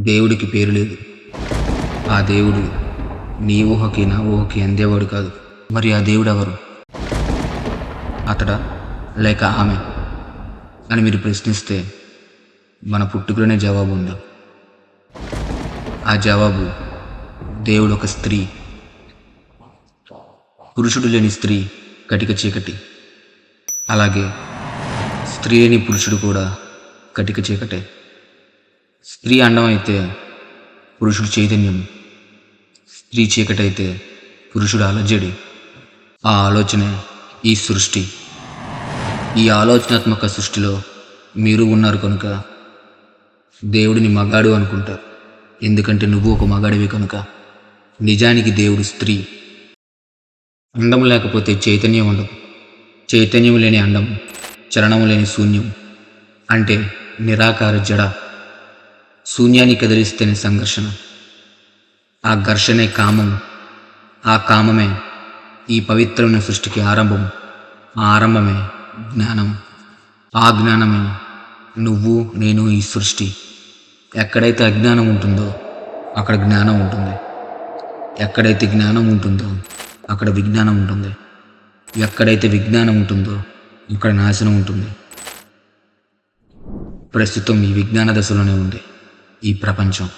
దేవుడికి పేరు లేదు. ఆ దేవుడు నీ ఊహకి నా ఊహకి అందేవాడు కాదు. మరి ఆ దేవుడు ఎవరు? అతడా? లేక ఆమె? అని మీరు ప్రశ్నిస్తే మన పుట్టుకలోనే జవాబు ఉంది? ఆ జవాబు దేవుడు ఒక స్త్రీ. పురుషుడు లేని స్త్రీ కటిక చీకటి. అలాగే స్త్రీ లేని పురుషుడు కూడా కటిక చీకటే. స్త్రీ అండం అయితే పురుషుడు చైతన్యం స్త్రీ చీకటైతే పురుషుడు అలజడి. ఆ ఆలోచనే ఈ సృష్టి. ఈ ఆలోచనాత్మక సృష్టిలో మీరు ఉన్నారు కనుక దేవుడిని మగాడు అనుకుంటారు. ఎందుకంటే నువ్వు ఒక మగాడివి కనుక నిజానికి దేవుడు స్త్రీ. అందం లేకపోతే చైతన్యం ఉండదు. చైతన్యం లేని అండం చలనం లేని శూన్యం అంటే నిరాకార జడ. శూన్యాన్ని కదిలిస్తేనే సంఘర్షణ ఆ ఘర్షణే కామం ఆ కామమే ఈ పవిత్రమైన సృష్టికి ఆరంభం ఆ ఆరంభమే జ్ఞానం ఆ జ్ఞానమే నువ్వు నేను ఈ సృష్టి ఎక్కడైతే అజ్ఞానం ఉంటుందో అక్కడ జ్ఞానం ఉంటుంది ఎక్కడైతే జ్ఞానం ఉంటుందో అక్కడ విజ్ఞానం ఉంటుంది ఎక్కడైతే విజ్ఞానం ఉంటుందో అక్కడ నాశనం ఉంటుంది ప్రస్తుతం ఈ విజ్ఞాన దశలోనే ఉంది ఈ ప్రపంచం.